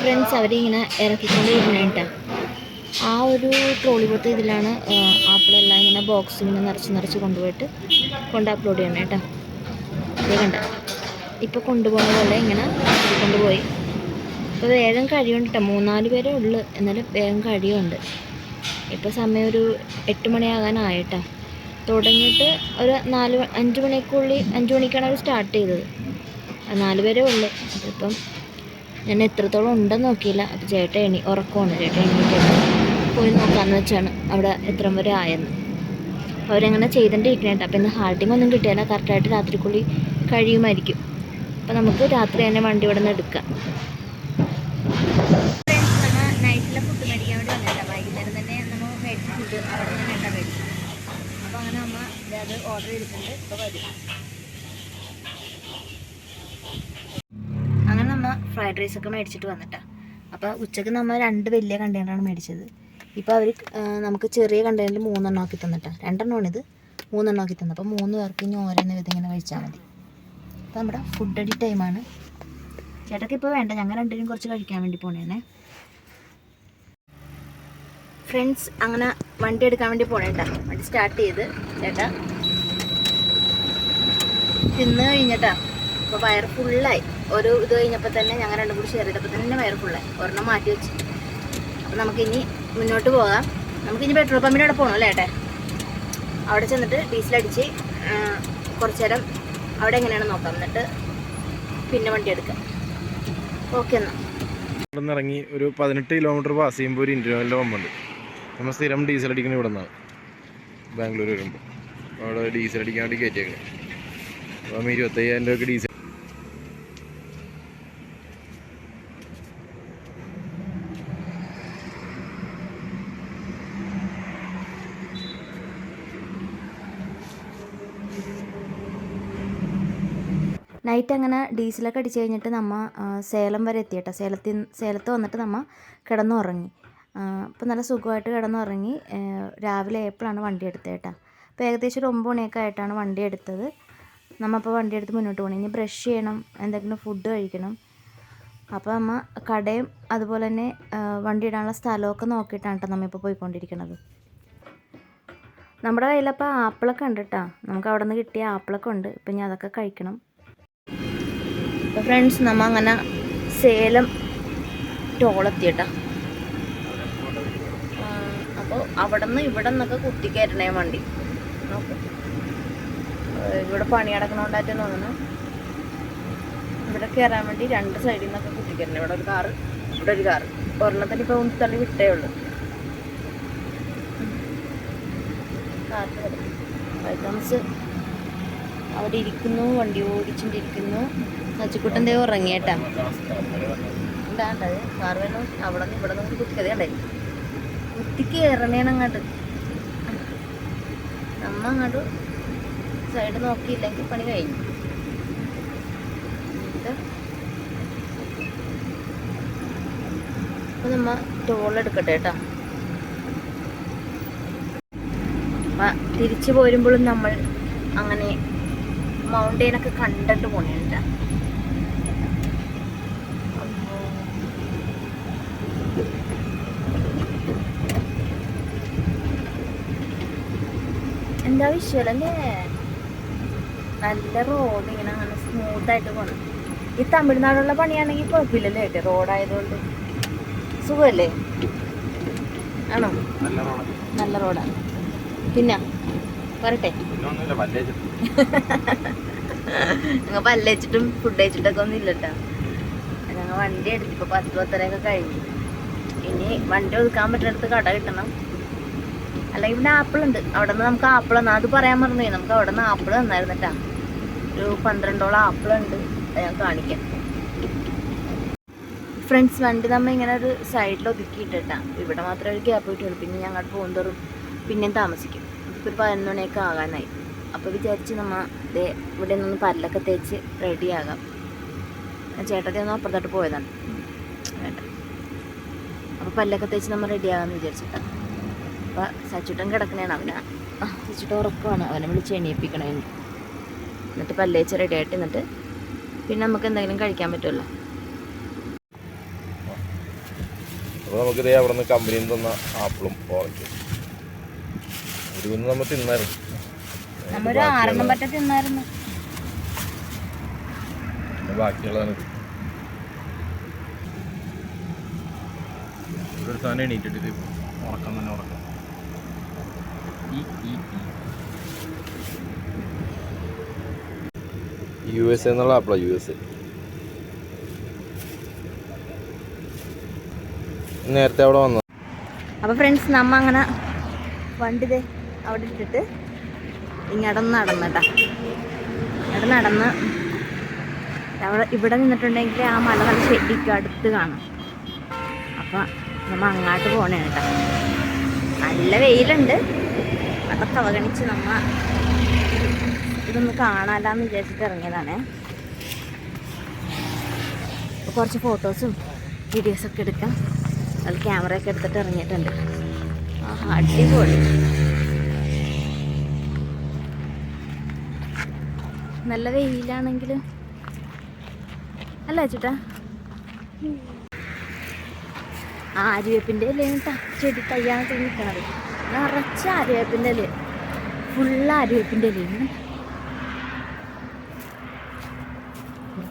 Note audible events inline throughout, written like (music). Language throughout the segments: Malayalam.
ഫ്രണ്ട്സ് അവരിങ്ങനെ ഇറക്കിക്കൊണ്ടിരുന്നേട്ടാ ആ ഒരു ട്രോളി പോലത്തെ ഇതിലാണ് ആപ്പിളെല്ലാം ഇങ്ങനെ ബോക്സ് ഇങ്ങനെ നിറച്ച് നിറച്ച് കൊണ്ടുപോയിട്ട് കൊണ്ട് അപ്ലോഡ് ചെയ്യണം കേട്ടോ ഇത് കണ്ട. ഇപ്പോൾ കൊണ്ടുപോകുന്ന പോലെ ഇങ്ങനെ കൊണ്ടുപോയി. ഇപ്പോൾ വേഗം കഴിയുണ്ട് കേട്ടോ മൂന്നാൽ പേരേ ഉള്ളു. എന്നാലും വേഗം കഴിയുണ്ട്. ഇപ്പോൾ സമയം ഒരു എട്ട് മണിയാകാനായിട്ടാ തുടങ്ങിയിട്ട് ഒരു നാല് അഞ്ച് മണിക്കുള്ളിൽ അഞ്ച് മണിക്കാണ് അവർ സ്റ്റാർട്ട് ചെയ്തത്. നാല് പേരേ ഉള്ളു. അതിപ്പം ഞാൻ എത്രത്തോളം ഉണ്ടെന്ന് നോക്കിയില്ല. അപ്പോൾ ചേട്ടൻ എണി ഉറക്കമാണ്. ചേട്ടൻ എണീറ്റിട്ട് പോയി നോക്കാമെന്ന് വെച്ചാണ് അവിടെ എത്ര വരെ ആയെന്ന്. അവരങ്ങനെ ചെയ്തുകൊണ്ടിരിക്കണേട്ടോ അപ്പോൾ ഇന്ന് ഹാർട്ടിങ് ഒന്നും കിട്ടിയാൽ കറക്റ്റായിട്ട് രാത്രിക്കുള്ളിൽ കഴിയുമായിരിക്കും. അപ്പോൾ നമുക്ക് രാത്രി തന്നെ വണ്ടി ഇവിടെ നിന്ന് എടുക്കാം. തന്നെ നമ്മൾ ഫുഡ് അപ്പോൾ അങ്ങനെ അമ്മ ദേ അത് ഓർഡർ ചെയ്തിട്ടുണ്ട്. ഇപ്പോൾ വരും. ഫ്രൈഡ് റൈസ് ഒക്കെ മേടിച്ചിട്ട് വന്നിട്ടാണ് അപ്പോൾ ഉച്ചയ്ക്ക് നമ്മൾ രണ്ട് വലിയ കണ്ടെയ്നറാണ് മേടിച്ചത്. ഇപ്പോൾ അവർ നമുക്ക് ചെറിയ കണ്ടെയ്നറിൽ മൂന്നെണ്ണം ആക്കി രണ്ടെണ്ണം രണ്ടെണ്ണമാണിത് മൂന്നെണ്ണം ആക്കി തന്നു അപ്പോൾ മൂന്ന് പേർക്ക് ഇനി ഓരോന്ന് വിധം ഇങ്ങനെ കഴിച്ചാൽ മതി. അപ്പോൾ നമ്മുടെ ഫുഡ് അടി ടൈമാണ് ചേട്ടക്ക് ഇപ്പോൾ വേണ്ട. ഞങ്ങൾ രണ്ടുപേരും കുറച്ച് കഴിക്കാൻ വേണ്ടി പോണേനെ ഫ്രണ്ട്സ് അങ്ങനെ വണ്ടി എടുക്കാൻ വേണ്ടി പോണേട്ടാ. വണ്ടി സ്റ്റാർട്ട് ചെയ്ത്. ചേട്ടാ. തിന്ന് കഴിഞ്ഞിട്ടാ. അപ്പോൾ വയർ ഫുള്ളായി ഒരു ഇത് കഴിഞ്ഞപ്പോൾ തന്നെ ഞങ്ങൾ രണ്ടും കൂടി ഷെയർ ചെയ്തപ്പോൾ തന്നെ വയർ ഫുള്ളായി ഒരെണ്ണം മാറ്റി വെച്ച്. അപ്പോൾ നമുക്കിനി മുന്നോട്ട് പോകാം. നമുക്കിനി പെട്രോൾ പമ്പിന്റെ അവിടെ പോകണം അല്ലേ ഏട്ടെ? അവിടെ ചെന്നിട്ട് ആ, കുറച്ച് നേരം അവിടെ എങ്ങനെയാണ് നോക്കാം. എന്നിട്ട് പിന്നെ വണ്ടി എടുക്കാം. ഓക്കെ എന്നാൽ ഇവിടെ നിന്ന് ഇറങ്ങി ഒരു പതിനെട്ട് കിലോമീറ്റർ പാസ് ചെയ്യുമ്പോൾ ഒരു ഇന്റർവെല്ലിന്റെ പമ്പുണ്ട് നമ്മൾ സ്ഥിരം ഡീസൽ അടിക്കുന്നത് ഇവിടെ നിന്നാണ് ബാംഗ്ലൂർ വരുമ്പോൾ അവിടെ ഡീസൽ അടിക്കാൻ വേണ്ടി കയറ്റിയേക്കണേ അപ്പം ഇരുപത്തയ്യായിരം രൂപയ്ക്ക് ഡീസൽ നൈറ്റ് അങ്ങനെ ഡീസലൊക്കെ അടിച്ച് കഴിഞ്ഞിട്ട് നമ്മ സേലം വരെ എത്തി കേട്ടോ സേലത്തിൽ സേലത്ത് വന്നിട്ട് നമ്മ കിടന്നുറങ്ങി. അപ്പോൾ നല്ല സുഖമായിട്ട് കിടന്നുറങ്ങി. രാവിലെ എപ്പോഴാണ് വണ്ടി എടുത്തത് കേട്ടോ അപ്പോൾ ഏകദേശം ഒരു ഒമ്പത് മണിയൊക്കെ ആയിട്ടാണ് വണ്ടി എടുത്തത്. നമ്മ അപ്പോൾ വണ്ടി എടുത്ത് മുന്നോട്ട് പോകണം. ഇനി ബ്രഷ് ചെയ്യണം എന്തെങ്കിലും ഫുഡ് കഴിക്കണം. അപ്പോൾ നമ്മൾ കടയും അതുപോലെ തന്നെ വണ്ടി ഇടാനുള്ള സ്ഥലമൊക്കെ നോക്കിയിട്ടാണ് കേട്ടോ നമ്മ ഇപ്പോൾ പോയിക്കൊണ്ടിരിക്കുന്നത് നമ്മുടെ കയ്യിലപ്പോൾ ആപ്പിളൊക്കെ ഉണ്ട് കേട്ടോ നമുക്ക് അവിടെ നിന്ന് കിട്ടിയ ആപ്പിളൊക്കെ ഉണ്ട്. ഇപ്പം ഞാൻ അതൊക്കെ കഴിക്കണം. അപ്പോൾ ഫ്രണ്ട്സ് നമ്മൾ അങ്ങനെ സേലം ടോളെത്തിയട്ടാ. അപ്പോൾ അവിടെ നിന്ന് ഇവിടെ നിന്നൊക്കെ കുത്തിക്കയറ്റണേ വണ്ടി. നോക്കും. ഇവിടെ പണി അടക്കണോണ്ടായിട്ട് തോന്നുന്നു. ഇവിടെ കയറാൻ വേണ്ടി രണ്ട് സൈഡിൽ നിന്നൊക്കെ കുത്തിക്കയറ്റണം. ഇവിടെ ഒരു കാറ് ഇവിടെ ഒരു കാറ് ഒരെണ്ണത്തിന് ഇപ്പോൾ തള്ളി വിട്ടേ ഉള്ളൂ. കാറ്റ് ഐറ്റംസ് അവിടെ ഇരിക്കുന്നു വണ്ടി ഓടിച്ചുകൊണ്ടിരിക്കുന്നു നച്ചുക്കുട്ടൻ ദേ ഉറങ്ങിയേട്ടാ ഉണ്ടാണ്ടത് കാർവേനും അവിടെ നിന്ന് ഇവിടെ നിന്ന് കുത്തിക്കതേ കുത്തിക്ക് കയറണേണ് അങ്ങോട്ട് നമ്മ അങ്ങോട്ട് സൈഡ് നോക്കിയില്ലെങ്കിൽ പണി കഴിഞ്ഞു. അപ്പൊ നമ്മ ടോൾ എടുക്കട്ടെ കേട്ടാ. തിരിച്ചു പോരുമ്പോഴും നമ്മൾ അങ്ങനെ മൗണ്ടെയിനൊക്കെ കണ്ടിട്ട് പോണിണ്ട്. എന്താ വിഷ്വലല്ലേ നല്ല റോഡ് ഇങ്ങനെ അങ്ങനെ സ്മൂത്ത് ആയിട്ട് പോണം. ഈ തമിഴ്നാടുള്ള പണിയാണെങ്കിൽ കുഴപ്പമില്ലല്ലേ? കേട്ടോ റോഡായതുകൊണ്ട് സുഖമല്ലേ ആണോ? നല്ല റോഡ് നല്ല റോഡാണ് പിന്നെ വല്ലേജ് (laughs) ഞങ്ങൾ പല്ലച്ചിട്ടും ഫുഡ് കഴിച്ചിട്ടൊക്കെ ഒന്നും ഇല്ലട്ടാ. ഞങ്ങൾ വണ്ടി എടുത്തിപ്പോ പത്ത് പത്തരയൊക്കെ കഴിഞ്ഞു. ഇനി വണ്ടി ഒതുക്കാൻ പറ്റുന്നിടത്ത് കട കിട്ടണം. അല്ലെങ്കിൽ പിന്നെ ആപ്പിൾ ഉണ്ട്. അവിടെ നിന്ന് നമുക്ക് ആപ്പിൾ തന്നാ അത് പറയാൻ പറഞ്ഞു. നമുക്ക് അവിടെ നിന്ന് ആപ്പിൾ തന്നായിരുന്നിട്ടാ. ഒരു പന്ത്രണ്ടോളം ആപ്പിൾ ഉണ്ട്. ഞാൻ കാണിക്കാം. ഫ്രണ്ട്സ് വണ്ടി നമ്മൾ ഇങ്ങനെ ഒരു സൈഡിൽ ഒതുക്കിയിട്ടാ ഇവിടെ മാത്രമേ ഒരു ഗ്യാപ്പ് കിട്ടുള്ളൂ പിന്നെ ഞങ്ങൾ പോകുന്തോറും പിന്നെയും താമസിക്കും. ഇപ്പോൾ ഒരു പതിനൊന്ന് മണിയൊക്കെ ആകാനായി. അപ്പോൾ വിചാരിച്ച് നമ്മൾ ദേ ഇവിടെ നിന്ന് പല്ലൊക്കെ തേച്ച് റെഡിയാകാം ചേട്ടത്തി ഒന്ന് അപ്പുറത്തോട്ട് പോയതാണ്. വേണ്ട. അപ്പോൾ പല്ലൊക്കെ തേച്ച് നമ്മൾ റെഡിയാകാമെന്ന് വിചാരിച്ചിട്ടാണ് അപ്പോൾ സച്ചുട്ടൻ കിടക്കണേണ് അവനെ. സച്ചുട്ടൻ ഉറക്കമാണ് അവനെ വിളിച്ച് എണീപ്പിക്കണേ. എന്നിട്ട് പല്ലേച്ച് റെഡി ആയിട്ട് എന്നിട്ട് പിന്നെ നമുക്ക് എന്തെങ്കിലും കഴിക്കാൻ പറ്റുമല്ലോ അപ്പോൾ നമുക്കിതേ അവിടെ നിന്ന് കമ്പനിയിൽ നിന്ന് തന്ന ആപ്പിളും ഓറഞ്ചും കുന്ന് നമ്മൾ തിന്നായിരുന്നു നമ്മൊരു ആറെണ്ണം പറ്റ തിന്നായിരുന്നു. ബാക്കിയുള്ളതാണ്. ഇത് ഇവിടെ ഒരു സാധനം എണീറ്റിട്ട് ഇത് ഉറക്കം തന്നെ ഉറക്കം. ഈ ഈ യു എസ് എന്നുള്ള ആപ്പിളാ യു എസ് നേരത്തെ അവിടെ വന്നു? അപ്പോൾ ഫ്രണ്ട്സ് നമ്മ അങ്ങനെ വണ്ടി ദേ അവിടെ ഇട്ടിട്ട് ഇങ്ങടന്ന് നടന്നട്ടാ ഇവിടെ നടന്ന് അവിടെ ഇവിടെ നിന്നിട്ടുണ്ടെങ്കിൽ ആ മല നല്ല ശരിക്കും അടുത്ത് കാണാം. അപ്പം നമ്മ അങ്ങോട്ട് പോണേ കേട്ടോ. നല്ല വെയിലുണ്ട്. അതൊക്കെ അവഗണിച്ച് നമ്മ ഇതൊന്ന് കാണാലാന്ന് വിചാരിച്ചിട്ട് ഇറങ്ങിയതാണ്. കുറച്ച് ഫോട്ടോസും വീഡിയോസൊക്കെ എടുക്കാം. അത് ക്യാമറയൊക്കെ എടുത്തിട്ട് ഇറങ്ങിയിട്ടുണ്ട്. ആ അടിപൊളി. നല്ല വെയിലാണെങ്കിൽ അല്ല ചേട്ടാ. ആര്യവേപ്പിന്റെ ഇലയാണ് ചെടി തയ്യാണ് നിൽക്കണത്. നിറച്ച ആര്യവേപ്പിന്റെ ഇല. ഫുള്ള് ആര്യവേപ്പിന്റെ ഇലയാണ്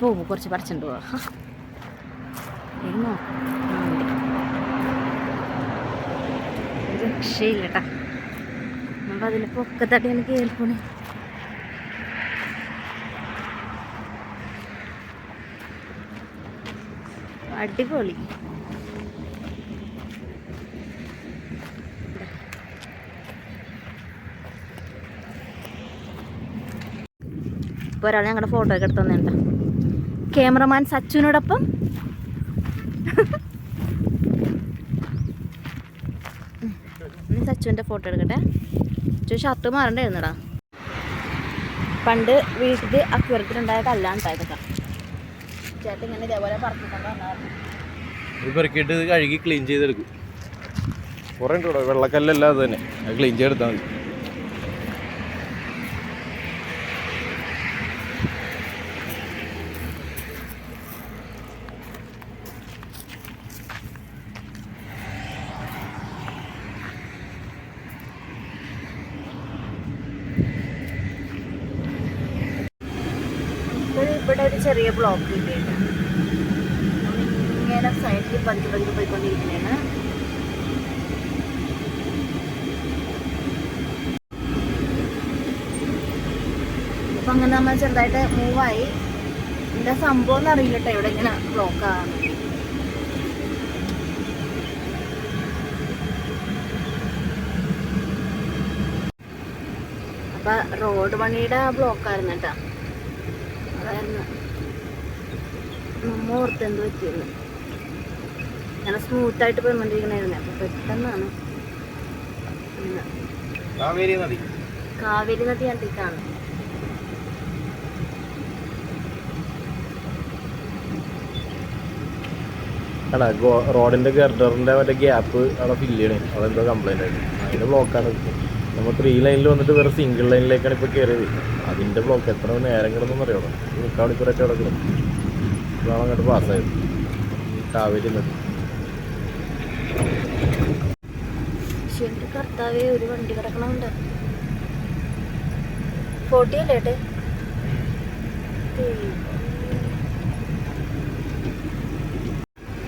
പോകുമ്പോൾ കുറച്ച് പറിച്ചിട്ട് പോവാ ഒരു രക്ഷയില്ല കേട്ടാ. അപ്പം അതിൽ പൊക്കത്തട്ടി എനിക്ക് കേൾക്കണേ അടിപൊളി. ഇപ്പോൾ ഒരാൾ ഞങ്ങളുടെ ഫോട്ടോ ഒക്കെ എടുത്തു തന്നിട്ടുണ്ട്. ക്യാമറമാൻ സച്ചുവിനോടൊപ്പം. സച്ചുവിന്റെ ഫോട്ടോ എടുക്കട്ടെ. സച്ചു ഷർട്ട് മാറണ്ടായിരുന്നടാ പണ്ട് വീട്ടിൽ അക്വരത്തിലുണ്ടായ കല്ലാണ് ഇതൊക്കെ ചേട്ടൻ ഇങ്ങനെ ഇതേപോലെ പറത്തിക്കൊണ്ട് വന്നായിരുന്നു ഇത് പെറുക്കിയിട്ട് ഇത് കഴുകി ക്ലീൻ ചെയ്തെടുക്കും. കുറേ ഉണ്ട്? വെള്ളക്കല്ലല്ല അത് തന്നെ. അത് ക്ലീൻ ചെയ്തെടുത്താൽ മതി. ഇവിടെ ഒരു ചെറിയ ബ്ലോക്ക് കിട്ടിയിട്ടുണ്ട് ഇങ്ങനെ സൈഡിൽ പതുക്കെ പതുക്കെ പോയിക്കൊണ്ടിരിക്കുന്നതാണ് അപ്പം അങ്ങനെ നമ്മൾ ചെറുതായിട്ട് മൂവായി എന്താ സംഭവം എന്ന് അറിയില്ല കേട്ടോ ഇവിടെ ഇങ്ങനെ ബ്ലോക്ക് ആണ് അപ്പൊ റോഡ് പണിയുടെ ബ്ലോക്കായിരുന്നു കേട്ടോ. അതായിരുന്നു നമ്മ ഓർത്ത് എന്ത് പറ്റിയത് ഞാൻ സ്മൂത്തായിട്ട് പോയിക്കൊണ്ടിരിക്കണായിരുന്നു അപ്പൊ പെട്ടെന്നാണ് കാവേരി നദി. കാവേരി നദി കണ്ടിട്ടാണ്. അടാ റോഡിന്റെ ഗർഡറിന്റെ മറ്റേ ഗ്യാപ്പ് അവിടെ ഫില്ല് ചെയ്യണേ. അവിടെ എന്തോ കംപ്ലൈന്റ് ആയിട്ട് അതിന്റെ ബ്ലോക്കാണ് നമ്മൾ ത്രീ ലൈനിൽ വന്നിട്ട് വേറെ സിംഗിൾ ലൈനിലേക്കാണ് ഇപ്പോൾ കയറിയത് അതിന്റെ ബ്ലോക്ക് എത്ര നേരം കിടന്നു അറിയണം മുക്കാൽ മണിക്കൂറൊക്കെ കിടക്കണം ഇതാണ് അങ്ങോട്ട് പാസ്സായത് കാവേരി നദി കർത്താവേ ഒരു വണ്ടി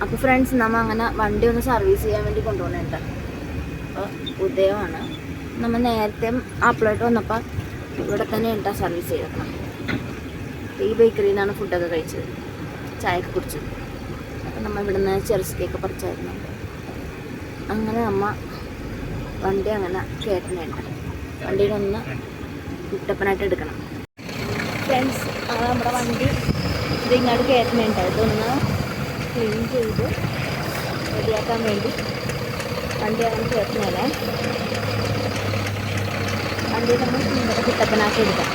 അപ്പോൾ ഫ്രണ്ട്സ് നമ്മ അങ്ങനെ വണ്ടി ഒന്ന് സർവീസ് ചെയ്യാൻ വേണ്ടി കൊണ്ടുപോകണേട്ടാ അപ്പോൾ ഉദയമാണ്. നമ്മൾ നേരത്തെ ആപ്പിളായിട്ട് വന്നപ്പോൾ ഇവിടെ തന്നെ ഉണ്ടാ സർവീസ് ചെയ്തേക്കണം? ഈ ബേക്കറിയിൽ നിന്നാണ് ഫുഡൊക്കെ കഴിച്ചത്. ചായയൊക്കെ കുടിച്ചത്. അപ്പം നമ്മൾ ഇവിടുന്ന് ചെറിസ് കേക്ക് പറിച്ചായിരുന്നു. അങ്ങനെ അമ്മ വണ്ടി അങ്ങനെ കയറ്റുന്നുണ്ട് വണ്ടിയിലൊന്ന് കുട്ടപ്പനായിട്ട് എടുക്കണം. ഫ്രണ്ട്സ് അത് നമ്മുടെ വണ്ടി ഇത് ഇങ്ങോട്ട് കയറ്റണേണ്ട ഇതൊന്ന് ക്ലീൻ ചെയ്ത് റെഡിയാക്കാൻ വേണ്ടി വണ്ടി അങ്ങനെ കയറ്റുന്നല്ലേ വണ്ടി നമ്മൾ ഇങ്ങോട്ട് കുട്ടപ്പനാക്കി എടുക്കാം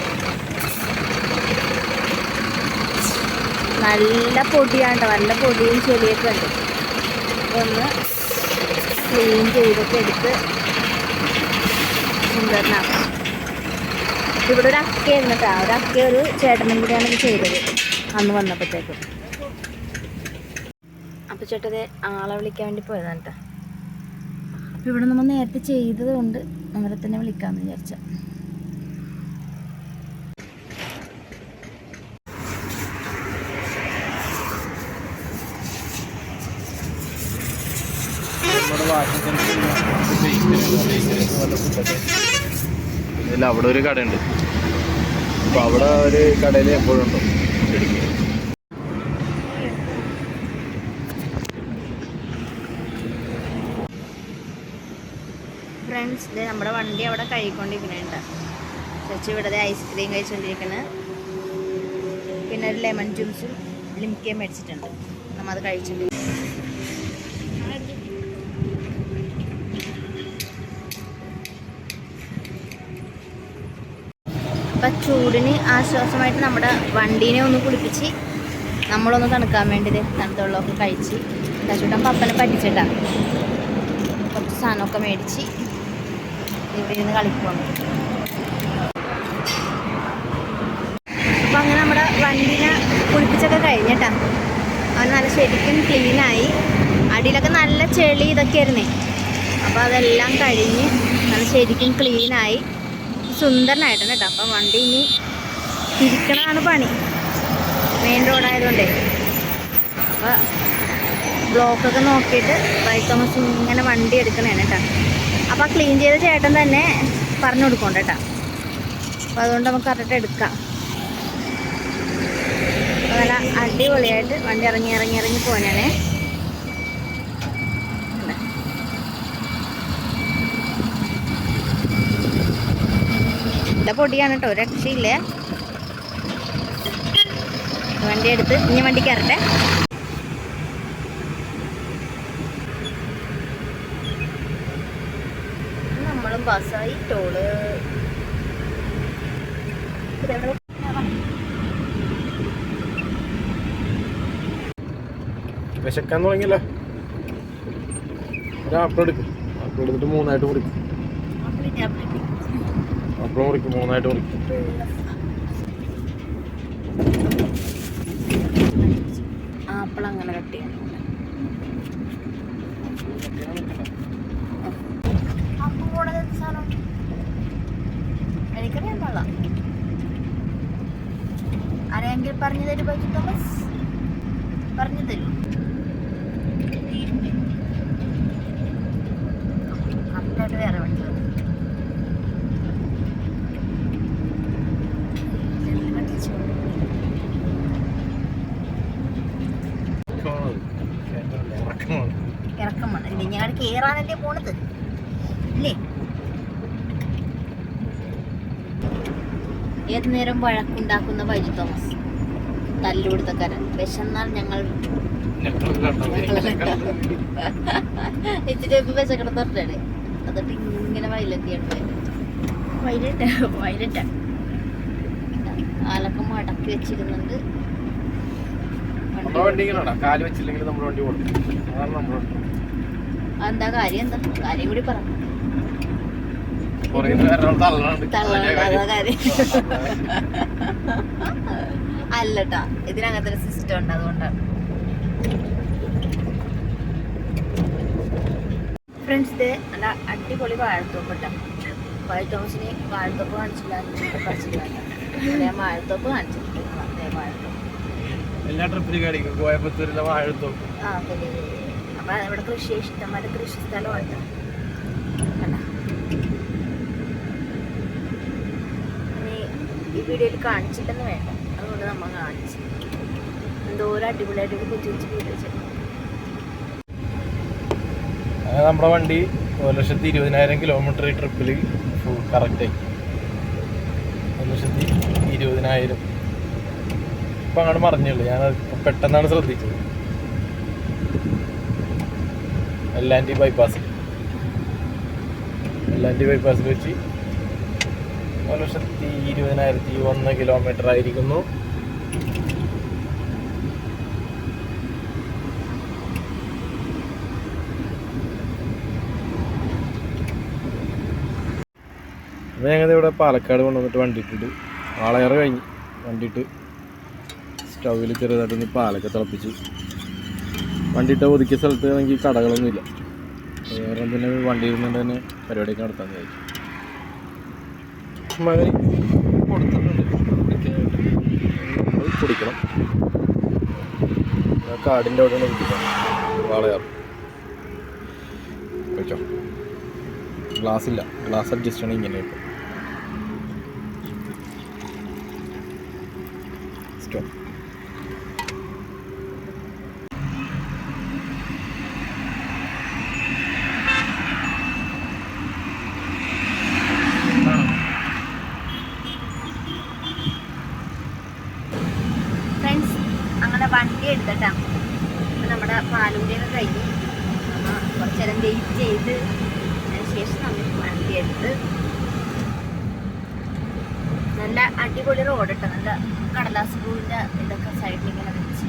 നല്ല പൊടിയാണ്ട നല്ല പൊടിയും ചെളിയൊക്കെ ഉണ്ട്. ഒന്ന് ക്ലീൻ ചെയ്തൊക്കെ എടുത്ത് കൊണ്ടുവരണം ഇവിടെ ഒരു അക്കയായിരുന്നു കേട്ടോ. ഒരു അക്ക ഒരു ചേട്ടനും കൂടിയാണ് ഇത് ചെയ്തത്. അന്ന് വന്നപ്പോഴത്തേക്കും. അപ്പോൾ ചേട്ടത് ആളെ വിളിക്കാൻ വേണ്ടി പോയതാണ് കേട്ടോ. അപ്പോൾ ഇവിടെ നമ്മൾ നേരത്തെ ചെയ്തത് കൊണ്ട് അവരെ തന്നെ വിളിക്കാമെന്ന് വിചാരിച്ച. അവിടെ ഒരു കടയുണ്ട്. അപ്പോൾ അവിടെ ഒരു കടയിൽ എപ്പോഴും ഉണ്ടോ? ഫ്രണ്ട്സ് ഇത് നമ്മുടെ വണ്ടി അവിടെ കഴുകിക്കൊണ്ടിരിക്കണേണ്ട ചേച്ചി ഇവിടെ ഐസ്ക്രീം കഴിച്ചുകൊണ്ടിരിക്കുന്നത് പിന്നെ ഒരു ലെമൺ ജ്യൂസും ലിമിക്കയും മേടിച്ചിട്ടുണ്ട്. നമ്മൾ അത് കഴിച്ചിട്ടുണ്ട് അപ്പം ചൂടിന് ആശ്വാസമായിട്ട് നമ്മുടെ വണ്ടീനെ ഒന്ന് കുളിപ്പിച്ച് നമ്മളൊന്ന് തണുക്കാൻ വേണ്ടി തണുത്ത വെള്ളമൊക്കെ കഴിച്ച് കശുട്ടൻ പപ്പനെ പറ്റിച്ചിട്ടാണ് കുറച്ച് സാധനമൊക്കെ മേടിച്ച് ഇവിടെ ഇരുന്ന് കളിക്കുവാണ്. അപ്പം അങ്ങനെ നമ്മുടെ വണ്ടീനെ കുളിപ്പിച്ചൊക്കെ കഴിഞ്ഞിട്ടാ. അവൻ നല്ല ശരിക്കും ക്ലീനായി അടിയിലൊക്കെ നല്ല ചെളി ഇതൊക്കെ ആയിരുന്നേ അപ്പോൾ അതെല്ലാം കഴിഞ്ഞ് നല്ല ശരിക്കും ക്ലീനായി സുന്ദരനായിട്ടുണ്ട് കേട്ടോ. അപ്പം വണ്ടി ഇനി തിരിക്കണതാണ് പണി. മെയിൻ റോഡായതുകൊണ്ടേ. അപ്പോൾ ബ്ലോക്കൊക്കെ നോക്കിയിട്ട് ബൈക്ക് തോമസ് ഇങ്ങനെ വണ്ടി എടുക്കണേണ് കേട്ടോ അപ്പോൾ ക്ലീൻ ചെയ്ത ചേട്ടൻ തന്നെ പറഞ്ഞു കൊടുക്കണ്ട കേട്ടോ അപ്പോൾ അതുകൊണ്ട് നമുക്ക് കറക്റ്റ് എടുക്കാം. നല്ല അടിപൊളിയായിട്ട് വണ്ടി ഇറങ്ങി ഇറങ്ങി ഇറങ്ങി പോകാനാണേ നല്ല പൊടിയാണ് കേട്ടോ രക്ഷയില്ലേ വണ്ടി എടുത്ത് ഇനി വണ്ടി കയറട്ടെ ബസ്സായി ടോൾ. വിശക്കാൻ തുടങ്ങിയല്ലോ? ഒരു ആപ്പിൾ എടുക്കും. ആപ്പിൾ എടുത്തിട്ട് മൂന്നായിട്ട് മുറിക്കും. ആപ്പിൾ മുറിക്കും മൂന്നായിട്ട് മുറിക്കും. ആപ്പിൾ അങ്ങനെ കട്ട് ചെയ്യണം അപ്പം കൂടെ സാധനം എനിക്കറിയാൻ പാടില്ല ആരെങ്കിലും പറഞ്ഞു തരും ബൈജു തോമസ്? പറഞ്ഞു തരൂ. കറക്റ്റായിട്ട് വേറെ വണ്ടി വന്നു. ഉറക്കമാണ് ഇറക്കം വന്നു ഇനി ഞങ്ങൾ കയറാനല്ലേ പോണത് ഇല്ലേ ഏത് നേരം വഴക്കുണ്ടാക്കുന്ന വഴി തോമസ്? തല്ലുകൊടുത്തക്കാരൻ വിശന്നാൽ ഞങ്ങൾ ഇച്ചിരി വിശക്കണം തൊട്ടാണ് എന്നിട്ട് ഇങ്ങനെ വയലെത്തിയാണ് വയലറ്റ് വയലറ്റ ആലൊക്കെ മടക്കി വെച്ചിരുന്നുണ്ട്. എന്താ കാര്യം? എന്താ? കാര്യം കൂടി പറ പുറകിൽ വേറെ ആൾ തള്ളാണ്ട് തള്ളണ്ട അതാ കാര്യം അല്ലട്ടാ ഇതിനകത്ത് ഒരു സിസ്റ്റം ഉണ്ട് അതുകൊണ്ടാണ് ഫ്രണ്ട്സ് ഇത് നല്ല അടിപൊളി വാഴത്തോപ്പ് ഇട്ടാ വാഴത്തോമസിന് വാഴത്തോപ്പ് കാണിച്ചില്ല കാണിച്ചില്ല. വാഴത്തോപ്പ് കാണിച്ചിട്ടുണ്ട്. വാഴത്തോപ്പ്. എല്ലാ ട്രിപ്പിലും കാണിക്കും. കോയമ്പത്തൂരിലെ വാഴത്തോപ്പ്. ആ അപ്പൊ ഇവിടെ കൃഷി ഇഷ്ടംപോലെ കൃഷി സ്ഥലമുണ്ട് കണ്ടോ? ഇനി ഈ വീഡിയോയിൽ കാണിച്ചിട്ടെന്ന് വേണ്ട. അതുകൊണ്ട് നമ്മൾ കാണിച്ചു. അടിപൊളിയായിട്ട് ഒരു കൊച്ചു കൊച്ചു വീഡിയോ ചെയ്തു നമ്മുടെ വണ്ടി ഒരു ലക്ഷത്തി ഇരുപതിനായിരം കിലോമീറ്റർ ട്രിപ്പിൽ കറക്റ്റായി ഒരു ലക്ഷത്തി ഇരുപതിനായിരം. ഇപ്പം അങ്ങോട്ട് മറിഞ്ഞുള്ളൂ ഞാൻ പെട്ടെന്നാണ് ശ്രദ്ധിച്ചത്. എല്ലാന്റെ ബൈപ്പാസിൽ എല്ലാന്റെ ബൈപ്പാസിൽ വെച്ച് ഒരു ലക്ഷത്തി ഇരുപതിനായിരത്തി ഒന്ന് കിലോമീറ്റർ ആയിരിക്കുന്നു. അപ്പോൾ ഞങ്ങൾ ഇവിടെ പാലക്കാട് കൊണ്ടുവന്നിട്ട് വണ്ടി ഇട്ടിട്ട് ആളേറെ കഴിഞ്ഞ് വണ്ടി ഇട്ട് സ്റ്റൗവിൽ ചെറുതായിട്ടൊന്ന് പാലൊക്കെ തിളപ്പിച്ച് വണ്ടി ഇട്ട ഒതുക്കിയ സ്ഥലത്ത് ആണെങ്കിൽ കടകളൊന്നുമില്ല. വേറെ തന്നെ വണ്ടി ഇരുന്നുകൊണ്ട് തന്നെ പരിപാടിയൊക്കെ നടത്താൻ കഴിയും മകന് കൊടുത്തിട്ടുണ്ട്. കുടിക്കണം. കാടിന്റെ അവിടെയാണ് കുടിക്കണം വാളയാർ കഴിച്ചോ ഗ്ലാസ് ഇല്ല. ഗ്ലാസ് അഡ്ജസ്റ്റ് ചെയ്യണം ഇങ്ങനെ ഇപ്പം. സ്റ്റോപ്പ് ഫ്രണ്ട്സ് അങ്ങനെ വണ്ടി എടുത്തിട്ടാ ഇപ്പൊ നമ്മുടെ പാലൂരിയൊക്കെ കഴിഞ്ഞ് നമ്മ കുറച്ച് നേരം വെയിറ്റ് ചെയ്ത് അതിന് ശേഷം നമ്മൾ വണ്ടി എടുത്ത് നല്ല അടിപൊളി റോഡ് ഇട്ട നല്ല കടലാസ് പൂവിന്റെ ഇതൊക്കെ സൈഡിൽ ഇങ്ങനെ വെച്ച്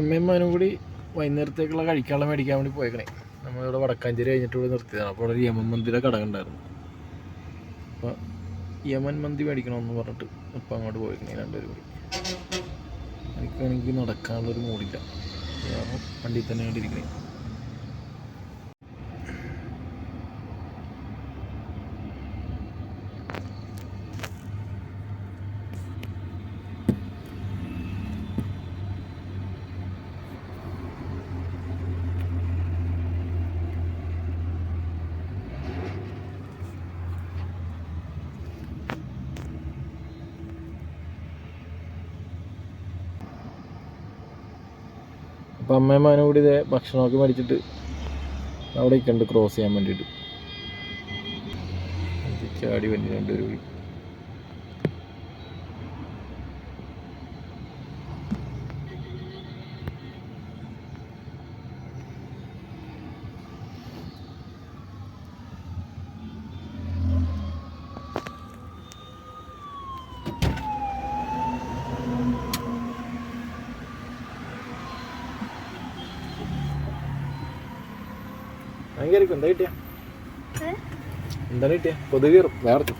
അമ്മയും മോനും കൂടി വൈകുന്നേരത്തേക്കുള്ള കഴിക്കാനുള്ള മേടിക്കാൻ വേണ്ടി പോയേക്കണേ. നമ്മളിവിടെ വടക്കാഞ്ചേരി കഴിഞ്ഞിട്ട് ഇവിടെ നിർത്തിയതാണ്. അപ്പോൾ ഒരു യമൻ മന്തിയുടെ കട ഉണ്ടായിരുന്നു അപ്പോൾ യമൻ മന്തി മേടിക്കണമെന്ന് പറഞ്ഞിട്ട് അപ്പോൾ അങ്ങോട്ട് പോയേക്കണേ രണ്ടുപേരും കൂടി. എനിക്കാണെങ്കിൽ നടക്കാനുള്ളൊരു മൂടില്ല. വണ്ടിയിൽ തന്നെ കണ്ടിരിക്കണേ. അപ്പോൾ അമ്മയും കൂടി ഇതേ ഭക്ഷണമൊക്കെ മേടിച്ചിട്ട് അവിടെ ഉണ്ട് ക്രോസ് ചെയ്യാൻ വേണ്ടിയിട്ട്. ചാടി വണ്ടി രണ്ടുപേരും കൂടി ഭയങ്കര എന്താ കിട്ടിയ? എന്താണ് കിട്ടിയ? കൊതുക് കയറും വേർച്ചു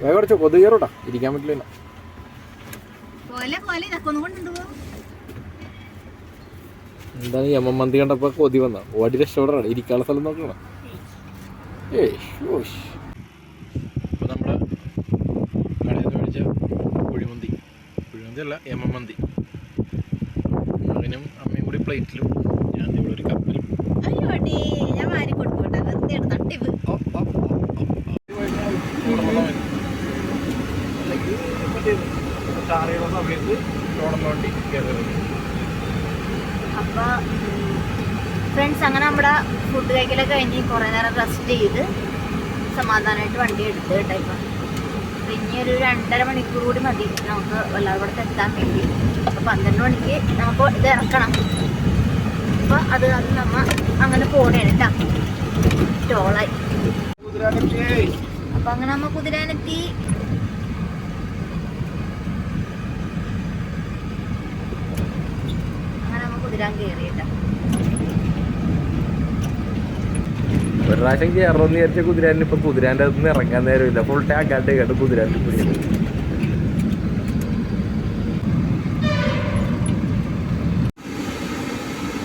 വേഗം അടച്ചോ. കൊതുക് കയറൂട്ടാ ഇരിക്കാൻ പറ്റില്ല എന്താണ് ഈ മന്തി കണ്ടപ്പോ കൊതി വന്ന ഓടി രക്ഷപ്പെടാണ് ഇരിക്കാനുള്ള സ്ഥലം നോക്കണം. ഏയ് ഓഷ് നമ്മുടെ കടയിൽ നിന്ന് മേടിച്ച കുഴിമന്തി. കുഴിമന്തി അല്ല യമമന്തി മകനും അമ്മയും കൂടി പ്ലേറ്റിലും ഞാൻ ഇവിടെ ഒരു കപ്പിലും അയ്യോടി ഞാൻ വാരി കൊടുക്കട്ടെ അപ്പൊ ഫ്രണ്ട്സ് അങ്ങനെ നമ്മുടെ ഫുഡ് കഴിക്കലൊക്കെ കഴിഞ്ഞ് കുറേ നേരം റെസ്റ്റ് ചെയ്ത് സമാധാനമായിട്ട് വണ്ടി എടുത്ത് കേട്ടോ അപ്പൊ ഇനി ഒരു രണ്ടര മണിക്കൂർ കൂടി മതി നമുക്ക് എല്ലാവരുടെ എത്താൻ വേണ്ടി. അപ്പൊ പന്ത്രണ്ട് മണിക്ക് നമുക്ക് ഇത് ഇറക്കണം. അപ്പൊ അത് അത് നമ്മ അങ്ങനെ പോണേട്ടാ ടോളായി. അപ്പൊ അങ്ങനെ നമ്മ കുതിരാനെത്തി. അങ്ങനെ നമ്മ കുതിരാൻ കേറിയിട്ട. ഒരു പ്രാവശ്യം കയറണമെന്ന് വിചാരിച്ച കുതിരാൻ ഇപ്പൊ കുതിരാന്റെ അകത്ത് നിന്ന് ഇറങ്ങാൻ നേരമില്ല. ഫുൾ ടാക്കാട്ട് കേട്ട് കുതിരാന്റെ പിടിക്കുന്നത്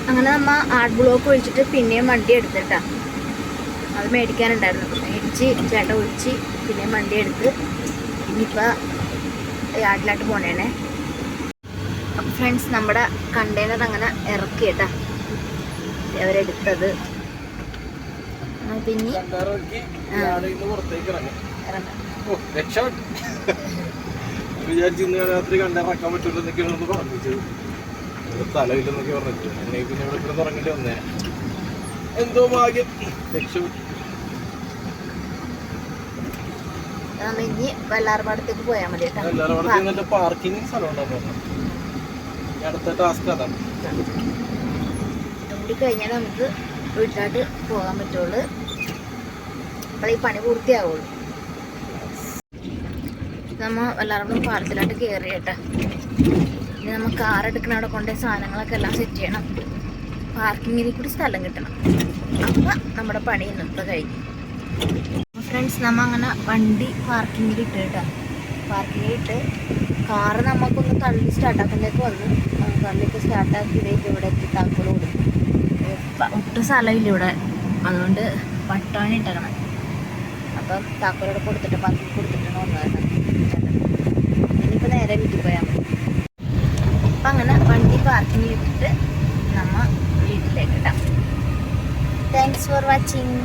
അങ്ങനെ നമ്മ ആർട്ട് ബ്ലോക്ക് ഒഴിച്ചിട്ട് പിന്നെയും വണ്ടി എടുത്തിട്ടാ. അത് മേടിക്കാനുണ്ടായിരുന്നു. മേടിച്ച് ചേട്ട ഒഴിച്ച് പിന്നെ വണ്ടി എടുത്ത് ഇനിയിപ്പോൾ യാർഡിലായിട്ട് പോണേണേ അപ്പം ഫ്രണ്ട്സ് നമ്മുടെ കണ്ടെയ്നർ അങ്ങനെ ഇറക്കി കേട്ടാ. അവരെടുത്തത്. പിന്നെ. വിചാരിച്ചു ഇന്ന് രാത്രി കണ്ടിറക്കാൻ പറ്റില്ല എന്നൊക്കെയാണ് പറഞ്ഞത് സ്ഥലമില്ലെന്നൊക്കെ പറഞ്ഞിട്ട്. എന്നെ പിന്നെ ഇവിടെ കിടന്ന് ഉറങ്ങേണ്ടി വന്നേ. എന്തോ ഭാഗ്യം. രക്ഷപ്പെട്ടു നമ്മ ഇനി വല്ലാർപാടത്തേക്ക് പോയാൽ മതി കേട്ടോ. പാർക്കിംഗ് കൂടി കഴിഞ്ഞാൽ നമുക്ക് വീട്ടിലോട്ട് പോകാൻ പറ്റുള്ളൂ. അപ്പോൾ ഈ പണി പൂർത്തിയാവുള്ളൂ. നമ്മ വല്ലാറും പാടത്തിലോട്ട് കയറി കേട്ടാ. ഇനി നമ്മ കാർ എടുക്കണ അവിടെ കൊണ്ടുപോയി സാധനങ്ങളൊക്കെ എല്ലാം സെറ്റ് ചെയ്യണം. പാർക്കിങ്ങിൽ കൂടി സ്ഥലം കിട്ടണം. അപ്പം നമ്മുടെ പണി ഇന്നത്തെ കഴിഞ്ഞു. ഫ്രണ്ട്സ് നമ്മ അങ്ങനെ വണ്ടി പാർക്കിങ്ങിൽ ഇട്ട് കേട്ടോ പാർക്കിങ്ങിൽ ഇട്ട് കാറ് നമുക്കൊന്ന് തള്ളി സ്റ്റാർട്ടാക്കുന്നേക്ക് വന്നു തള്ളിക്ക് സ്റ്റാർട്ടാക്കി ഇതേക്ക് ഇവിടെ എത്തി ഇപ്പം ഒട്ടും സ്ഥലമില്ല ഇവിടെ. അതുകൊണ്ട് പട്ടാണി ഇട്ടേക്കണം. അപ്പം താക്കോലോട് കൊടുത്തിട്ട് പാർക്കിങ് കൊടുത്തിട്ടാണ് വന്നത് ഇനിയിപ്പോൾ നേരെ വീട്ടിൽ പോയാൽ മതി. അപ്പം അങ്ങനെ വണ്ടി പാർക്കിങ്ങിൽ ഇട്ടിട്ട് നമ്മ വീട്ടിലേക്ക് ഇട്ടാം താങ്ക്സ് ഫോർ വാച്ചിങ്